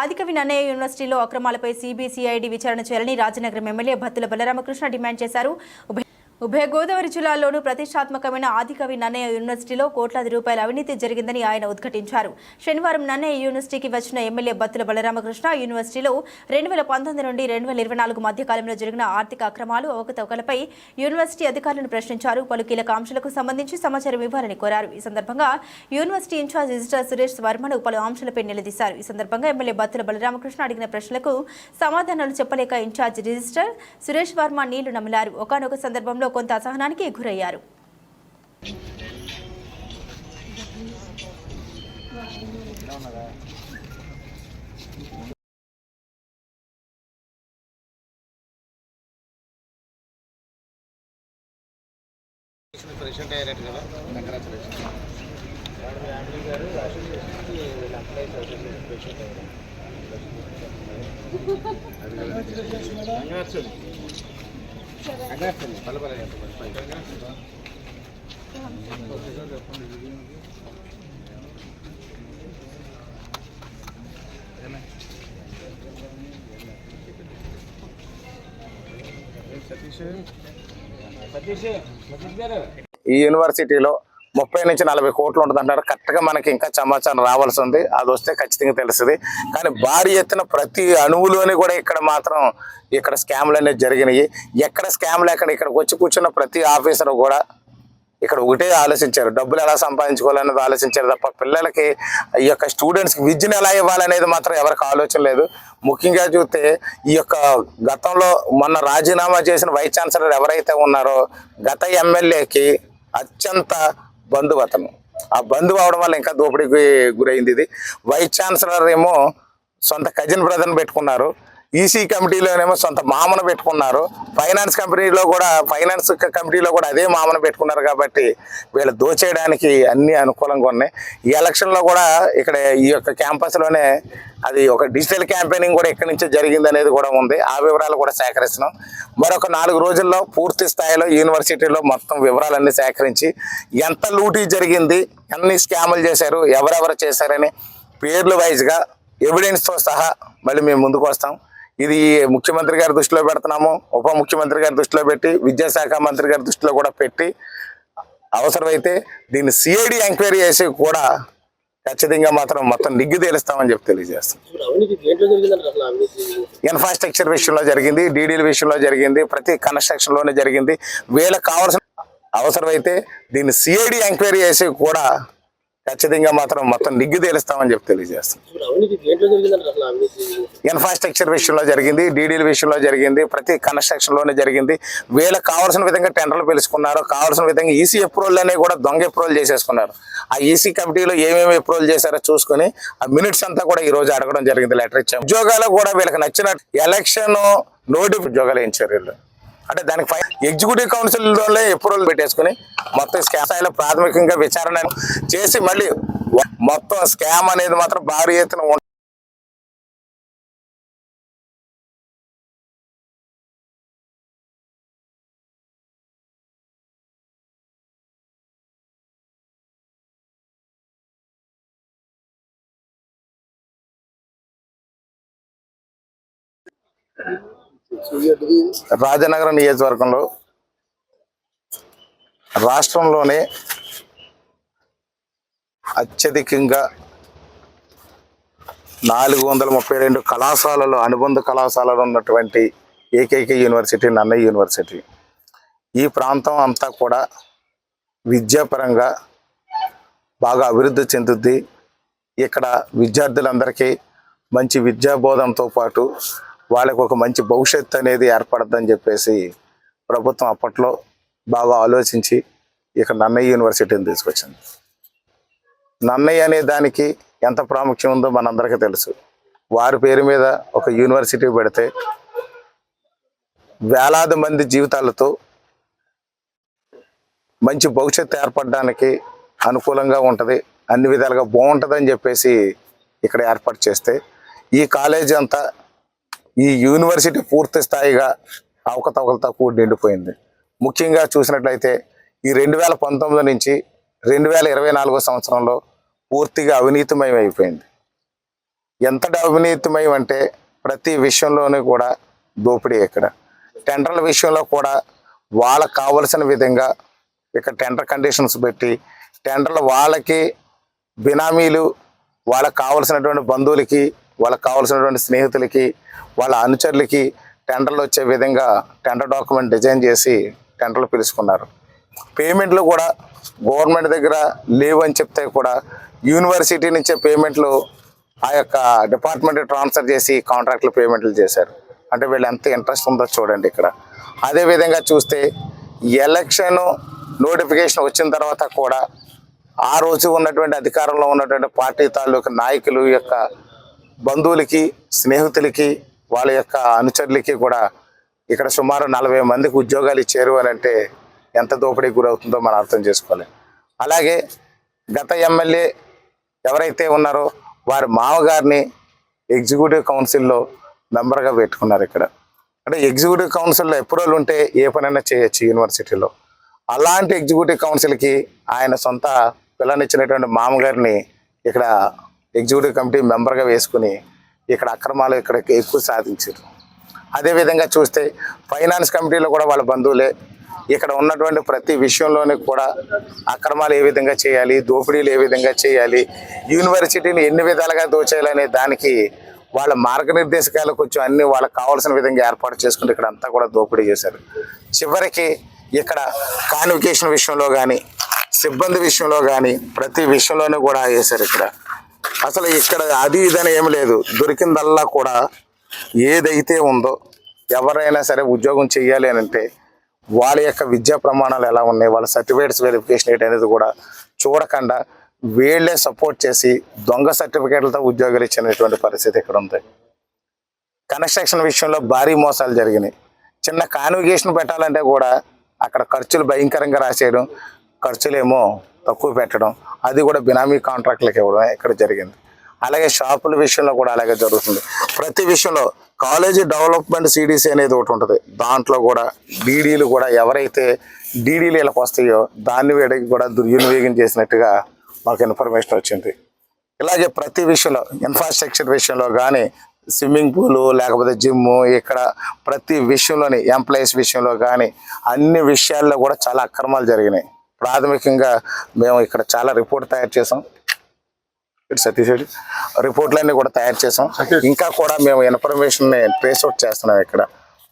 ఆదికవి నన్నయ్య యూనివర్సిటీలో అక్రమాలపై సిబిసిఐడి విచారణ చేయాలని రాజనగరం ఎమ్మెల్యే భత్తుల బలరామకృష్ణ డిమాండ్ చేశారు. ఉభయ గోదావరి జిల్లాల్లోనూ ప్రతిష్టాత్మకమైన ఆదికవి నన్నయ్య యూనివర్సిటీలో కోట్లాది రూపాయల అవినీతి జరిగిందని ఆయన ఉద్ఘాటించారు. శనివారం నన్నయ్య యూనివర్సిటీకి వచ్చిన ఎమ్మెల్యే బత్తుల బలరామకృష్ణ యూనివర్సిటీలో రెండు వేల పంతొమ్మిది నుండి రెండు వేల ఇరవై నాలుగు మధ్యకాలంలో జరిగిన ఆర్థిక అక్రమాలు అవకతవకలపై యూనివర్సిటీ అధికారులను ప్రశ్నించారు. పలు కీలక అంశాలకు సంబంధించి సమాచారం ఇవ్వాలని కోరారు. ఈ సందర్భంగా యూనివర్సిటీ ఇన్ఛార్జ్ రిజిస్టర్ సురేష్ వర్మను పలు అంశాలపై నిలదీశారు. ఈ సందర్భంగా ఎమ్మెల్యే బత్తుల బలరామకృష్ణ అడిగిన ప్రశ్నలకు సమాధానాలు చెప్పలేక ఇన్ఛార్జ్ రిజిస్టర్ సురేష్ వర్మ నీళ్ళు నమిలారు. ఒకనొక సందర్భంలో కొంత అసహనానికి గురయ్యారు ప్రెసిడెంట్ అయ్యారట కదా కంగ్రాచులేషన్ సతీష్ సతీష్ ఈ యూనివర్సిటీలో ముప్పై నుంచి నలభై కోట్లు ఉంటుంది అంటారు కరెక్ట్గా మనకి ఇంకా సమాచారం రావాల్సి ఉంది అది వస్తే ఖచ్చితంగా తెలుస్తుంది. కానీ భారీ ఎత్తున ప్రతి అణువులోని కూడా ఇక్కడ మాత్రం ఇక్కడ స్కామ్లు అనేది జరిగినాయి. ఎక్కడ స్కామ్లు ఎక్కడ ఇక్కడికి వచ్చి కూర్చున్న ప్రతి ఆఫీసర్ కూడా ఇక్కడ ఒకటే ఆలోచించారు. డబ్బులు ఎలా సంపాదించుకోవాలనేది ఆలోచించారు తప్ప పిల్లలకి ఈ యొక్క స్టూడెంట్స్కి విద్యను ఎలా ఇవ్వాలనేది మాత్రం ఎవరికి ఆలోచన లేదు. ముఖ్యంగా చూస్తే ఈ యొక్క గతంలో మొన్న రాజీనామా చేసిన వైస్ ఛాన్సలర్ ఎవరైతే ఉన్నారో గత ఎమ్మెల్యేకి అత్యంత బంధువు అతను. ఆ బంధువు అవడం వల్ల ఇంకా దోపిడీకి గురైంది ఇది. వైస్ ఛాన్సలర్ ఏమో సొంత కజిన్ బ్రదర్ని పెట్టుకున్నారు. ఈసీ కమిటీలోనేమో సొంత మామను పెట్టుకున్నారు. ఫైనాన్స్ కంపెనీలో కూడా ఫైనాన్స్ కమిటీలో కూడా అదే మామను పెట్టుకున్నారు కాబట్టి వీళ్ళు దోచేయడానికి అన్ని అనుకూలంగా ఉన్నాయి. ఈ ఎలక్షన్లో కూడా ఇక్కడ ఈ యొక్క క్యాంపస్లోనే అది ఒక డిజిటల్ క్యాంపెయినింగ్ కూడా ఇక్కడి నుంచే జరిగింది అనేది కూడా ఉంది. ఆ వివరాలు కూడా సేకరిస్తున్నాం. మరొక నాలుగు రోజుల్లో పూర్తి స్థాయిలో యూనివర్సిటీలో మొత్తం వివరాలన్నీ సేకరించి ఎంత లూటీ జరిగింది ఎన్ని స్కాములు చేశారు ఎవరెవరు చేశారని పేర్లు వైజ్గా ఎవిడెన్స్తో సహా మళ్ళీ మేము ముందుకు వస్తాం. ఇది ముఖ్యమంత్రి గారి దృష్టిలో పెడుతున్నాము ఉప ముఖ్యమంత్రి గారి దృష్టిలో పెట్టి విద్యాశాఖ మంత్రి గారి దృష్టిలో కూడా పెట్టి అవసరమైతే దీన్ని సిఐడి ఎంక్వైరీ చేసి కూడా ఖచ్చితంగా మాత్రం మొత్తం నిగ్గు తేలుస్తామని చెప్పి తెలియజేస్తాం. ఇన్ఫ్రాస్ట్రక్చర్ విషయంలో జరిగింది డీడీల విషయంలో జరిగింది ప్రతి కన్స్ట్రక్షన్లోనే జరిగింది. వీళ్ళకి కావాల్సిన అవసరమైతే దీన్ని సిఐడి ఎంక్వైరీ చేసి కూడా ఖచ్చితంగా మాత్రం మొత్తం నిగ్గు తేలుస్తామని చెప్పి తెలియజేస్తాం. ఇన్ఫ్రాస్ట్రక్చర్ విషయంలో జరిగింది డీడీల విషయంలో జరిగింది ప్రతి కన్స్ట్రక్షన్లోనే జరిగింది. వీళ్ళకి కావాల్సిన విధంగా టెండర్లు పిలుచుకున్నారు కావాల్సిన విధంగా ఈసీ అప్రూవల్ అనేవి కూడా దొంగ అప్రూవల్ చేసేసుకున్నారు. ఆ ఈసీ కమిటీలో ఏమేమి అప్రూవల్ చేశారో చూసుకొని ఆ మినిట్స్ అంతా కూడా ఈ రోజు అడగడం జరిగింది లెటర్ ఇచ్చాం ఉద్యోగాలు కూడా వీళ్ళకి నచ్చిన ఎలక్షన్ నోటి ఉద్యోగాలు ఇచ్చారు వీళ్ళు. అంటే దానికి ఎగ్జిక్యూటివ్ కౌన్సిల్లోనే అప్రూవల్ పెట్టేసుకుని మొత్తం స్కామ్ స్థాయిలో ప్రాథమికంగా విచారణ చేసి మళ్ళీ మొత్తం స్కామ్ అనేది మాత్రం భారీ ఎత్తున ఉంటుంది. రాజనగరం నియోజకవర్గంలో రాష్ట్రంలోనే అత్యధికంగా నాలుగు వందల ముప్పై రెండు కళాశాలలో అనుబంధ కళాశాలలో ఉన్నటువంటి ఏకైక యూనివర్సిటీ నన్నయ్య యూనివర్సిటీ. ఈ ప్రాంతం అంతా కూడా విద్యాపరంగా బాగా అభివృద్ధి చెందుద్ది. ఇక్కడ విద్యార్థులందరికీ మంచి విద్యాబోధంతో పాటు వాళ్ళకు ఒక మంచి భవిష్యత్తు అనేది ఏర్పడద్దని చెప్పేసి ప్రభుత్వం అప్పట్లో బాగా ఆలోచించి ఇక్కడ నన్నయ్య యూనివర్సిటీని తీసుకొచ్చింది. నన్నయ్య అనే దానికి ఎంత ప్రాముఖ్యం ఉందో మనందరికీ తెలుసు. వారి పేరు మీద ఒక యూనివర్సిటీ పెడితే వేలాది మంది జీవితాలతో మంచి భవిష్యత్తు ఏర్పడడానికి అనుకూలంగా ఉంటుంది అన్ని విధాలుగా బాగుంటుందని చెప్పేసి ఇక్కడ ఏర్పాటు చేస్తే ఈ కాలేజీ అంతా ఈ యూనివర్సిటీ పూర్తి స్థాయిగా అవకతవకలతో కూడి నిండిపోయింది. ముఖ్యంగా చూసినట్లయితే ఈ రెండు వేల పంతొమ్మిది నుంచి రెండు వేల ఇరవై నాలుగో సంవత్సరంలో పూర్తిగా అవినీతిమయం అయిపోయింది ఎంత అవినీతిమయం అంటే ప్రతి విషయంలోనూ కూడా దోపిడీ ఇక్కడ. టెండర్ల విషయంలో కూడా వాళ్ళకు కావలసిన విధంగా ఇక్కడ టెండర్ కండిషన్స్ పెట్టి టెండర్లు వాళ్ళకి బినామీలు వాళ్ళకి కావలసినటువంటి బంధువులకి వాళ్ళకి కావలసినటువంటి స్నేహితులకి వాళ్ళ అనుచరులకి టెండర్లు వచ్చే విధంగా టెండర్ డాక్యుమెంట్ డిజైన్ చేసి టెండర్లు పిలుచుకున్నారు. పేమెంట్లు కూడా గవర్నమెంట్ దగ్గర లేవు అని చెప్తే కూడా యూనివర్సిటీ నుంచే పేమెంట్లు ఆ యొక్క డిపార్ట్మెంట్ ట్రాన్స్ఫర్ చేసి కాంట్రాక్ట్లు పేమెంట్లు చేశారు. అంటే వీళ్ళు ఎంత ఇంట్రెస్ట్ ఉందో చూడండి ఇక్కడ. అదే విధంగా చూస్తే ఎలక్షన్ నోటిఫికేషన్ వచ్చిన తర్వాత కూడా ఆ రోజు ఉన్నటువంటి అధికారంలో ఉన్నటువంటి పార్టీ తాలూకు నాయకులు యొక్క బంధువులకి స్నేహితులకి వాళ్ళ యొక్క అనుచరులకి కూడా ఇక్కడ సుమారు నలభై మందికి ఉద్యోగాలు ఇచ్చారు అని అంటే ఎంత దోపిడీ గురవుతుందో మనం అర్థం చేసుకోవాలి అలాగే గత ఎమ్మెల్యే ఎవరైతే ఉన్నారో వారి మామగారిని ఎగ్జిక్యూటివ్ కౌన్సిల్లో మెంబర్గా పెట్టుకున్నారు ఇక్కడ. అంటే ఎగ్జిక్యూటివ్ కౌన్సిల్లో అప్రూవల్ ఉంటే ఏ పనైనా చేయొచ్చు యూనివర్సిటీలో. అలాంటి ఎగ్జిక్యూటివ్ కౌన్సిల్కి ఆయన సొంత పిల్లనిచ్చినటువంటి మామగారిని ఇక్కడ ఎగ్జిక్యూటివ్ కమిటీ మెంబర్గా వేసుకుని ఇక్కడ అక్రమాలు ఇక్కడ ఎక్కువ సాధించారు. అదేవిధంగా చూస్తే ఫైనాన్స్ కమిటీలో కూడా వాళ్ళ బంధువులే. ఇక్కడ ఉన్నటువంటి ప్రతి విషయంలోనే కూడా అక్రమాలు ఏ విధంగా చేయాలి దోపిడీలు ఏ విధంగా చేయాలి యూనివర్సిటీని ఎన్ని విధాలుగా దోచేయాలనే దానికి వాళ్ళ మార్గనిర్దేశకాలు కొంచెం అన్ని వాళ్ళకి కావాల్సిన విధంగా ఏర్పాటు చేసుకుంటే ఇక్కడ అంతా కూడా దోపిడీ చేశారు. చివరికి ఇక్కడ కాన్వికేషన్ విషయంలో కానీ సిబ్బంది విషయంలో కానీ ప్రతి విషయంలోనూ కూడా వేశారు ఇక్కడ. అసలు ఇక్కడ అది ఇదని ఏమి లేదు. దొరికిందల్లా కూడా ఏదైతే ఉందో ఎవరైనా సరే ఉద్యోగం చేయాలి అని అంటే వాళ్ళ యొక్క విద్యా ప్రమాణాలు ఎలా ఉన్నాయి వాళ్ళ సర్టిఫికేట్స్ వెరిఫికేషన్ ఏంటి అనేది కూడా చూడకుండా వీళ్ళే సపోర్ట్ చేసి దొంగ సర్టిఫికేట్లతో ఉద్యోగాలు ఇచ్చినటువంటి పరిస్థితి ఇక్కడ ఉంది. కన్స్ట్రక్షన్ విషయంలో భారీ మోసాలు జరిగినాయి. చిన్న కాన్విగేషన్ పెట్టాలంటే కూడా అక్కడ ఖర్చులు భయంకరంగా రాసేయడం ఖర్చులేమో తక్కువ పెట్టడం అది కూడా బినామీ కాంట్రాక్ట్లకు ఇవ్వడం ఇక్కడ జరిగింది. అలాగే షాపుల విషయంలో కూడా అలాగే జరుగుతుంది. ప్రతి విషయంలో కాలేజీ డెవలప్మెంట్ సిడీసీ అనేది ఒకటి ఉంటుంది. దాంట్లో కూడా డీడీలు కూడా ఎవరైతే డీడీలు వీళ్ళకి వస్తాయో దాన్ని వేడికి కూడా దుర్వినియోగం చేసినట్టుగా మాకు ఇన్ఫర్మేషన్ వచ్చింది. ఇలాగే ప్రతి విషయంలో ఇన్ఫ్రాస్ట్రక్చర్ విషయంలో కానీ స్విమ్మింగ్ పూలు లేకపోతే జిమ్ ఇక్కడ ప్రతి విషయంలోని ఎంప్లాయీస్ విషయంలో కానీ అన్ని విషయాల్లో కూడా చాలా అక్రమాలు జరిగినాయి. ప్రాథమికంగా మేము ఇక్కడ చాలా రిపోర్ట్ తయారు చేసాం. ఇటు సతీష్ రెడ్డి. రిపోర్ట్లన్నీ కూడా తయారు చేసాం. ఇంకా కూడా మేము ఇన్ఫర్మేషన్ ట్రేస్ అవుట్ చేస్తున్నాం ఇక్కడ.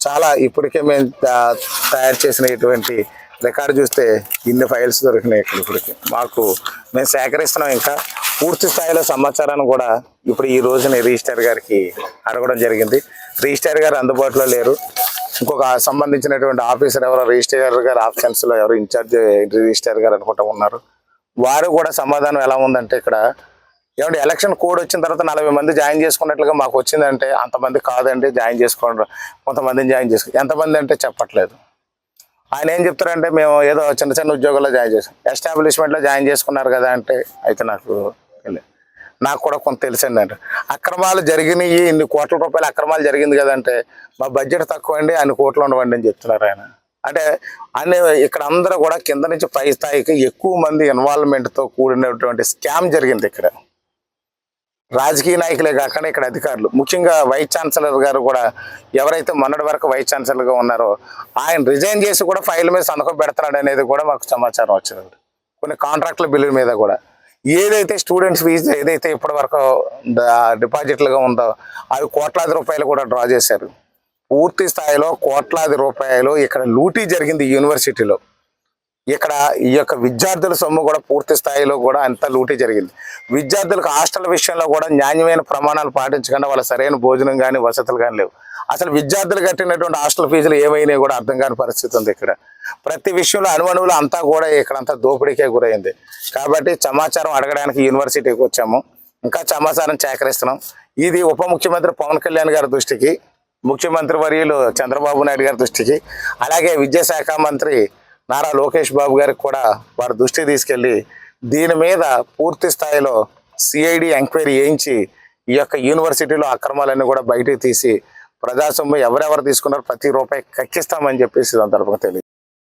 చాలా ఇప్పటికే మేము తయారు చేసిన ఇటువంటి రికార్డు చూస్తే ఇన్ని ఫైల్స్ దొరికినాయి ఇక్కడ ఇప్పటికి. మాకు మేము సేకరిస్తున్నాం ఇంకా. పూర్తి స్థాయిలో సమాచారాన్ని కూడా ఇప్పుడు ఈ రోజున రిజిస్టర్ గారికి అడగడం జరిగింది. రిజిస్టర్ గారు అందుబాటులో లేరు. ఇంకొక సంబంధించినటువంటి ఆఫీసర్ ఎవరో రిజిస్టర్ గారు ఆప్షన్స్లో ఎవరు ఇన్ఛార్జ్ రిజిస్టర్ గారు అనుకుంటా ఉన్నారు. వారు కూడా సమాధానం ఎలా ఉందంటే ఇక్కడ ఏమంటే ఎలక్షన్ కోడ్ వచ్చిన తర్వాత నలభై మంది జాయిన్ చేసుకున్నట్లుగా మాకు వచ్చిందంటే అంతమంది కాదండి జాయిన్ చేసుకోండి కొంతమందిని జాయిన్ చేసుకో ఎంతమంది అంటే చెప్పట్లేదు. ఆయన ఏం చెప్తారంటే మేము ఏదో చిన్న చిన్న ఉద్యోగాల్లో జాయిన్ చేసాం ఎస్టాబ్లిష్మెంట్లో జాయిన్ చేసుకున్నారు కదా అంటే అయితే నాకు నాకు కూడా కొంత తెలిసింది అంటే అక్రమాలు జరిగినాయి ఇన్ని కోట్ల రూపాయల అక్రమాలు జరిగింది కదంటే మా బడ్జెట్ తక్కువ అండి అన్ని కోట్లు ఉండవండి అని చెప్తున్నారు ఆయన. అంటే అన్ని ఇక్కడ అందరూ కూడా కింద నుంచి పై స్థాయికి ఎక్కువ మంది ఇన్వాల్వ్మెంట్తో కూడినటువంటి స్కామ్ జరిగింది ఇక్కడ. రాజకీయ నాయకులే కాకుండా ఇక్కడ అధికారులు. ముఖ్యంగా వైస్ ఛాన్సలర్ గారు కూడా ఎవరైతే మొన్నటి వరకు వైస్ ఛాన్సలర్గా ఉన్నారో ఆయన రిజైన్ చేసి కూడా ఫైల్ మీద సంతకం పెడుతున్నాడు అనేది కూడా మాకు సమాచారం వచ్చింది. కొన్ని కాంట్రాక్టుల బిల్లుల మీద కూడా. ఏదైతే స్టూడెంట్స్ ఫీజు ఏదైతే ఇప్పటివరకు డిపాజిట్లుగా ఉందో అవి కోట్లాది రూపాయలు కూడా డ్రా చేశారు. పూర్తి స్థాయిలో కోట్లాది రూపాయలు ఇక్కడ లూటీ జరిగింది యూనివర్సిటీలో ఇక్కడ ఈ యొక్క విద్యార్థుల సొమ్ము కూడా పూర్తి స్థాయిలో కూడా అంత లూటీ జరిగింది. విద్యార్థులకు హాస్టల్ విషయంలో కూడా నాణ్యమైన ప్రమాణాలు పాటించకుండా వాళ్ళ సరైన భోజనం కానీ వసతులు కానీ లేవు. అసలు విద్యార్థులు కట్టినటువంటి హాస్టల్ ఫీజులు ఏమైనా కూడా అర్థం కాని పరిస్థితి ఉంది ఇక్కడ. ప్రతి విషయంలో అనువనువులు అంతా కూడా ఇక్కడ అంతా దోపిడీకే గురైంది. కాబట్టి సమాచారం అడగడానికి యూనివర్సిటీకి వచ్చాము. ఇంకా సమాచారం సేకరిస్తున్నాం. ఇది ఉప ముఖ్యమంత్రి పవన్ కళ్యాణ్ గారి దృష్టికి ముఖ్యమంత్రి వర్యులు చంద్రబాబు నాయుడు గారి దృష్టికి అలాగే విద్యాశాఖ మంత్రి నారా లోకేష్ బాబు గారికి కూడా వారి దృష్టి తీసుకెళ్ళి దీని మీద పూర్తి స్థాయిలో సిఐడి ఎంక్వైరీ చేయించి ఈ యొక్క యూనివర్సిటీలో అక్రమాలన్నీ కూడా బయటికి తీసి ప్రజాసొమ్ము ఎవరెవరు తీసుకున్నారో ప్రతి రూపాయి కక్కిస్తామని చెప్పేసి దాని తెలియదు